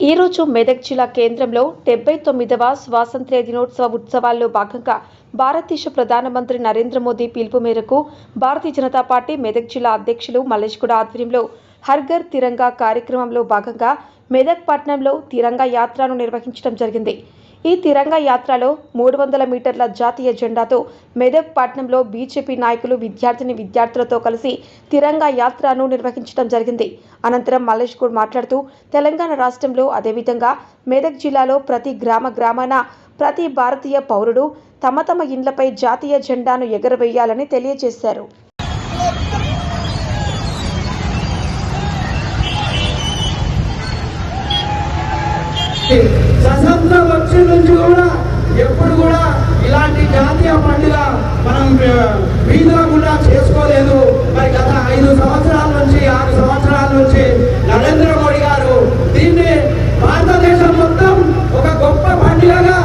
ఈరోజు మెదక్ జిల్లా కేంద్రంలో డెబ్బై తొమ్మిదవ స్వాతంత్ర్య దినోత్సవ ఉత్సవాల్లో భాగంగా భారతదేశ ప్రధానమంత్రి నరేంద్ర మోదీ పిలుపు మేరకు భారతీయ జనతా పార్టీ మెదక్ జిల్లా అధ్యక్షులు మల్లేష్ గౌడ ఆధ్వర్యంలో హర్ఘర్ తిరంగా కార్యక్రమంలో భాగంగా మెదక్ పట్టణంలో తిరంగా యాత్రను నిర్వహించడం జరిగింది. ఈ తిరంగా యాత్రలో మూడు వందల మీటర్ల జాతీయ జెండాతో మెదక్ పట్టణంలో బీజేపీ నాయకులు విద్యార్థిని విద్యార్థులతో కలిసి తిరంగా యాత్రను నిర్వహించడం జరిగింది. అనంతరం మల్లేష్ గూడ్ మాట్లాడుతూ తెలంగాణ రాష్ట్రంలో అదేవిధంగా మెదక్ జిల్లాలో ప్రతి గ్రామ గ్రామాన ప్రతి భారతీయ పౌరుడు తమ తమ ఇండ్లపై జాతీయ జెండాను ఎగరవేయాలని తెలియజేశారు. స్వతంత్రం వచ్చే నుంచి కూడా ఎప్పుడు కూడా ఇలాంటి జాతీయ పండుగ మనం వీధిలో కూడా చేసుకోలేదు. మరి గత ఐదు సంవత్సరాల నుంచి ఆరు సంవత్సరాల నుంచి నరేంద్ర మోడీ గారు దీన్ని భారతదేశం మొత్తం ఒక గొప్ప పండుగగా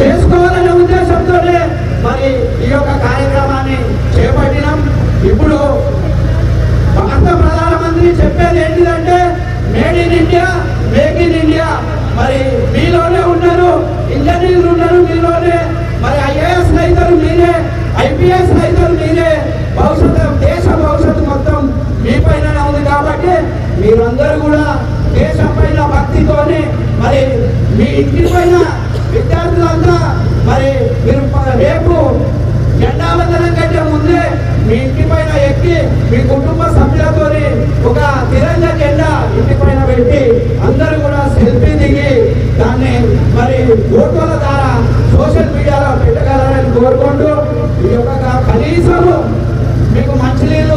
చేసుకోవాలనే ఉద్దేశంతోనే మరి ఈ యొక్క కార్యక్రమాన్ని చేపట్టినాం. ఇప్పుడు భారత ప్రధానమంత్రి చెప్పేది ఏంటిదంటే made in India make in India. మరి మీలోనే ఉన్నారు ఇంజనీర్లు ఉన్నారు మీలోనే. మరి ఐఏఎస్ అయితే శక్తితోనే మరి మీ ఇంటి పైన విద్యార్థులంతా మరి మీరు రేపు జెండావందనం కంటే ముందే మీ ఇంటి పైన ఎక్కి మీ కుటుంబ సభ్యులతో ఒక తిరంగ జెండా ఇంటి పైన పెట్టి అందరూ కూడా సెల్ఫీ దిగి దాన్ని మరి ఫోటోల ద్వారా సోషల్ మీడియాలో పెట్టగలరని కోరుకుంటూ ఈ యొక్క కనీసము మీకు మంచి నీళ్ళు